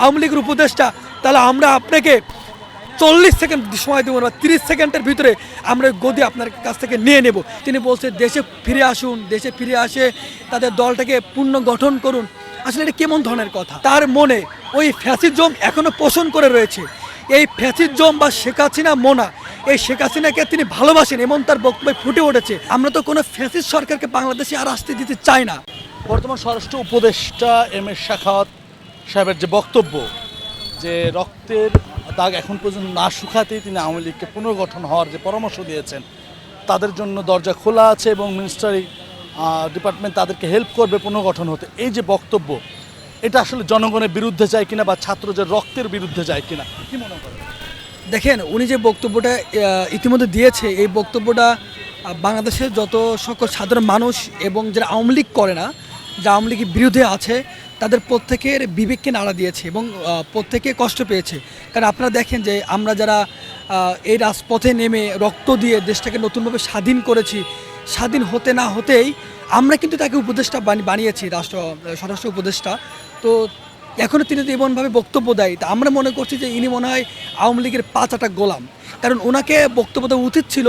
আওয়ামী লীগের উপদেষ্টা, তাহলে আমরা আপনাকে চল্লিশ সেকেন্ড সময় দেবো না, তিরিশ সেকেন্ডের ভিতরে আমরা গদি আপনার কাছ থেকে নিয়ে নেব। তিনি বলছে, দেশে ফিরে আসুন, দেশে ফিরে আসে, তাদের দলটাকে পূর্ণ গঠন করুন। আসলে এটা কেমন ধরনের কথা? তার মনে ওই ফ্যাসিজম এখনও পোষণ করে রয়েছে। এই ফ্যাসিজম বা শেখ হাসিনা মোনা, এই শেখ হাসিনাকে তিনি ভালোবাসেন, এমন তার বক্তব্যে ফুটে উঠেছে। আমরা তো কোনো ফ্যাসিস সরকারকে বাংলাদেশে আর আসতে দিতে চাই না। বর্তমান স্বরাষ্ট্র উপদেষ্টা এম এস শাখাওয়াত সাহেবের যে বক্তব্য যে রক্তের দাগ এখন পর্যন্ত না শুকাতেই তিনি আওয়ামী লীগকে পুনর্গঠন হওয়ার যে পরামর্শ দিয়েছেন, তাদের জন্য দরজা খোলা আছে এবং মিনিস্টারি ডিপার্টমেন্ট তাদেরকে হেল্প করবে পুনর্গঠন হতে। এই যে বক্তব্য, এটা আসলে জনগণের বিরুদ্ধে যায় কিনা বা ছাত্র যে রক্তের বিরুদ্ধে যায় কিনা, কি মনে করেন? দেখেন, উনি যে বক্তব্যটা ইতিমধ্যে দিয়েছে, এই বক্তব্যটা বাংলাদেশের যত সকল সাধারণ মানুষ এবং যারা আওয়ামী লীগ করে না, যারা আওয়ামী লীগের বিরুদ্ধে আছে তাদের প্রত্যেকের বিবেককে নাড়া দিয়েছে এবং প্রত্যেকে কষ্ট পেয়েছে। কারণ আপনারা দেখেন যে আমরা যারা এই রাজপথে নেমে রক্ত দিয়ে দেশটাকে নতুনভাবে স্বাধীন করেছি, স্বাধীন হতে না হতেই আমরা কিন্তু তাকে উপদেষ্টা বানি- বানিয়েছি, রাষ্ট্র স্বরাষ্ট্র উপদেষ্টা। তো এখনও তিনি যদি এমনভাবে বক্তব্য দেয়। তা আমরা মনে করছি যে ইনি মনে হয় আওয়ামী লীগের পাঁচাটা গোলাম। কারণ ওনাকে বক্তব্য দেওয়া উচিত ছিল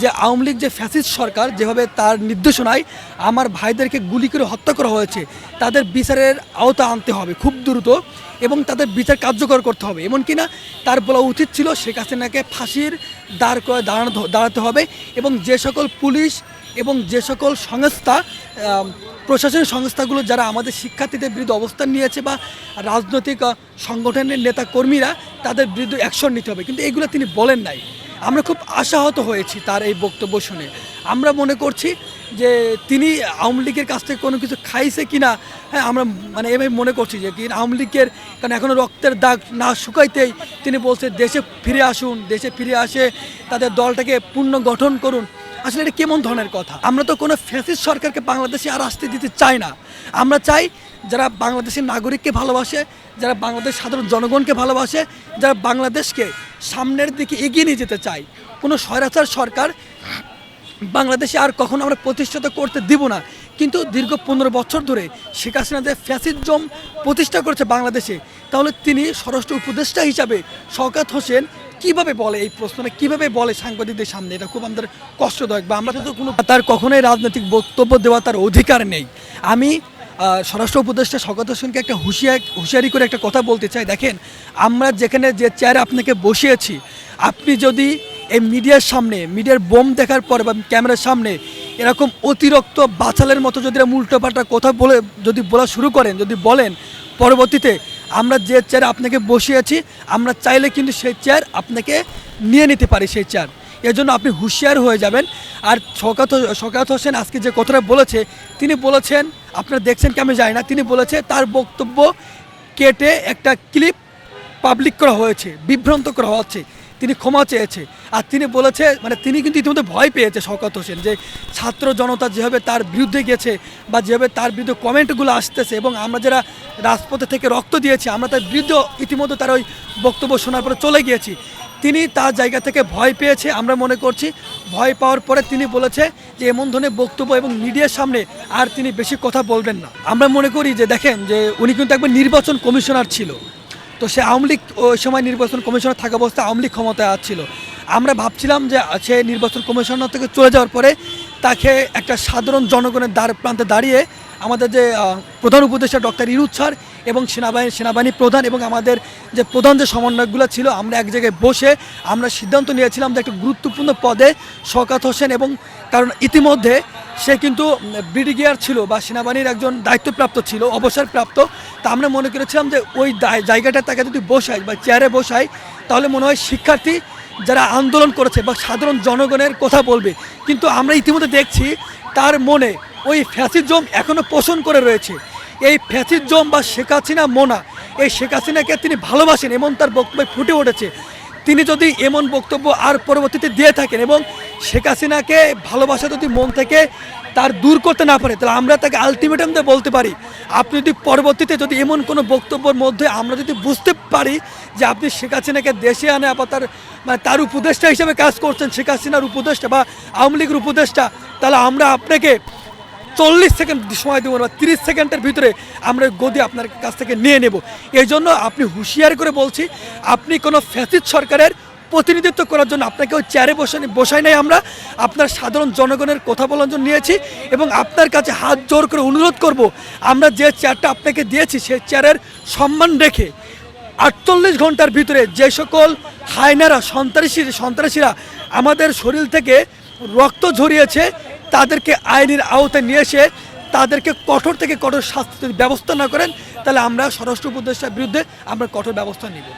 যে আওয়ামী লীগ যে ফ্যাসিস্ট সরকার, যেভাবে তার নির্দেশনায় আমার ভাইদেরকে গুলি করে হত্যা করা হয়েছে, তাদের বিচারের আওতা আনতে হবে খুব দ্রুত এবং তাদের বিচার কার্যকর করতে হবে। এমনকি না, তার বলা উচিত ছিল শেখ হাসিনাকে ফাঁসির দাঁড় করে, দাঁড়ানো, দাঁড়াতে হবে এবং যে সকল পুলিশ এবং যে সকল সংস্থা প্রশাসনিক সংস্থাগুলো যারা আমাদের শিক্ষার্থীদের বিরুদ্ধে অবস্থান নিয়েছে বা রাজনৈতিক সংগঠনের নেতা কর্মীরা তাদের বিরুদ্ধে অ্যাকশন নিতে হবে। কিন্তু এগুলো তিনি বলেন নাই। আমরা খুব আশাহত হয়েছি তার এই বক্তব্য শুনে। আমরা মনে করছি যে তিনি আওয়ামী লীগের কাছ থেকে কোনো কিছু খাইছে কি না হ্যাঁ আমরা মানে এভাবে মনে করছি যে কি আওয়ামী লীগের কারণ এখনও রক্তের দাগ না শুকাইতেই তিনি বলছে, দেশে ফিরে আসুন, দেশে ফিরে আসে, তাদের দলটাকে পূর্ণ গঠন করুন। আসলে এটা কেমন ধরনের কথা? আমরা তো কোনো ফ্যাসিস্ট সরকারকে বাংলাদেশে আর আসতে দিতে চাই না। আমরা চাই যারা বাংলাদেশের নাগরিককে ভালোবাসে, যারা বাংলাদেশ সাধারণ জনগণকে ভালোবাসে, যারা বাংলাদেশকে সামনের দিকে এগিয়ে নিয়ে যেতে চায়। কোনো স্বৈরাচার সরকার বাংলাদেশে আর কখনো আমরা প্রতিষ্ঠিত করতে দিব না। কিন্তু দীর্ঘ পনেরো বছর ধরে শেখ হাসিনা যে ফ্যাসিজম প্রতিষ্ঠা করেছে বাংলাদেশে, তাহলে তিনি স্বরাষ্ট্র উপদেষ্টা হিসাবে শওকাত হোসেন কীভাবে বলে এই প্রশ্নটা? কীভাবে বলে সাংবাদিকদের সামনে? এটা খুব আমাদের কষ্টদায়ক বা আমরা তো কোনো তার কখনোই রাজনৈতিক বক্তব্য দেওয়া তার অধিকার নেই। আমি স্বরাষ্ট্র উপদেষ্টা শওকত হোসেনকে একটা হুঁশিয়ার হুঁশিয়ারি করে একটা কথা বলতে চাই। দেখেন আমরা যেখানে যে চেয়ারে আপনাকে বসিয়েছি আপনি যদি এই মিডিয়ার সামনে মিডিয়ার বোম দেখার পর বা ক্যামেরার সামনে এরকম অতিরিক্ত বাচালের মতো যদি উল্টোপাল্টা কথা বলে যদি বলা শুরু করেন যদি বলেন পরবর্তীতে আমরা যে চেয়ারে আপনাকে বসিয়েছি, আমরা চাইলে কিন্তু সেই চেয়ার আপনাকে নিয়ে নিতে পারি সেই চেয়ারের জন্য আপনি হুঁশিয়ার হয়ে যাবেন। আর শকাত শকাত হোসেন আজকে যে কথাটা বলেছে, তিনি বলেছেন, আপনারা দেখছেন কি আমি জানি না, তিনি বলেছে, তার বক্তব্য কেটে একটা ক্লিপ পাবলিক করা হয়েছে, বিভ্রান্ত করা হচ্ছে। তিনি ক্ষমা চেয়েছে। আর তিনি বলেছে মানে তিনি কিন্তু ইতিমধ্যে ভয় পেয়েছে শওকত হোসেন যে ছাত্র জনতা যেভাবে তার বিরুদ্ধে গেছে বা যেভাবে তার বিরুদ্ধে কমেন্টগুলো আসতেছে এবং আমরা যারা রাজপথে থেকে রক্ত দিয়েছি, আমরা তার বিরুদ্ধে ইতিমধ্যে তার ওই বক্তব্য শোনার পরে চলে গিয়েছি। তিনি তার জায়গা থেকে ভয় পেয়েছে আমরা মনে করছি। ভয় পাওয়ার পরে তিনি বলেছে যে এমন ধরনের বক্তব্য এবং মিডিয়ার সামনে আর তিনি বেশি কথা বলবেন না। আমরা মনে করি যে, দেখেন যে উনি কিন্তু একবার নির্বাচন কমিশনার ছিল। তো সে আওয়ামী লীগ ওই সময় নির্বাচন কমিশনার থাকা অবস্থায় আওয়ামী লীগ ক্ষমতায় আসছিল। আমরা ভাবছিলাম যে সে নির্বাচন কমিশনার থেকে চলে যাওয়ার পরে তাকে একটা সাধারণ জনগণের দ্বার প্রান্তে দাঁড়িয়ে আমাদের যে প্রধান উপদেষ্টা ডক্টর ইরুৎ স্যার এবং সেনাবাহিনী সেনাবাহিনী প্রধান এবং আমাদের যে প্রধান যে সমন্বয়কগুলো ছিল আমরা এক জায়গায় বসে আমরা সিদ্ধান্ত নিয়েছিলাম যে একটা গুরুত্বপূর্ণ পদে শওকাত হোসেন এবং কারণ ইতিমধ্যে সে কিন্তু উম, ব্রিগেডিয়ার ছিল বা সেনাবাহিনীর একজন দায়িত্বপ্রাপ্ত ছিল অবসরপ্রাপ্ত। তা আমরা মনে করেছিলাম যে ওই জায়গাটা তাকে যদি বসাই বা চেয়ারে বসাই তাহলে মনে হয় শিক্ষার্থী যারা আন্দোলন করেছে বা সাধারণ জনগণের কথা বলবে। কিন্তু আমরা ইতিমধ্যে দেখছি তার মনে ওই ফ্যাসিজম এখনও পোষণ করে রয়েছে। এই ফ্যাসিজম বা শেখ হাসিনা মোনা। এই শেখ হাসিনাকে তিনি ভালোবাসেন এমন তার বক্তব্যে ফুটে উঠেছে। তিনি যদি এমন বক্তব্য আর পরবর্তীতে দিয়ে থাকেন এবং শেখ হাসিনাকে ভালোবাসা যদি মন থেকে তার দূর করতে না পারে, তাহলে আমরা তাকে আলটিমেটাম দিয়ে বলতে পারি, আপনি যদি পরবর্তীতে যদি এমন কোনো বক্তব্যের মধ্যে আমরা যদি বুঝতে পারি যে আপনি শেখ হাসিনাকে দেশে আনে আবার তার মানে তার উপদেষ্টা হিসেবে কাজ করছেন, শেখ হাসিনার উপদেষ্টা বা আওয়ামী লীগের উপদেষ্টা, তাহলে আমরা আপনাকে চল্লিশ সেকেন্ড সময় দেবো না, তিরিশ সেকেন্ডের ভিতরে আমরা গদি আপনার কাছ থেকে নিয়ে নেব। এই জন্য আপনি হুঁশিয়ার করে বলছি, আপনি কোনো ফ্যাসিস্ট সরকারের প্রতিনিধিত্ব করার জন্য আপনাকে ওই চেয়ারে বসে বসাই নাই আমরা। আপনার সাধারণ জনগণের কথা বলার জন্য নিয়েছি এবং আপনার কাছে হাত জোর করে অনুরোধ করব, আমরা যে চেয়ারটা আপনাকে দিয়েছি সেই চেয়ারের সম্মান রেখে আটচল্লিশ ঘণ্টার ভিতরে যে সকল হায়নারা, সন্ত্রাসী সন্ত্রাসীরা আমাদের শরীর থেকে রক্ত ঝরিয়েছে তাদেরকে আইনের আওতায় নিয়ে এসে তাদেরকে কঠোর থেকে কঠোর শাস্তি ব্যবস্থা না করেন, তাহলে আমরা স্বরাষ্ট্র উপদেষ্টার বিরুদ্ধে আমরা কঠোর ব্যবস্থা নিব।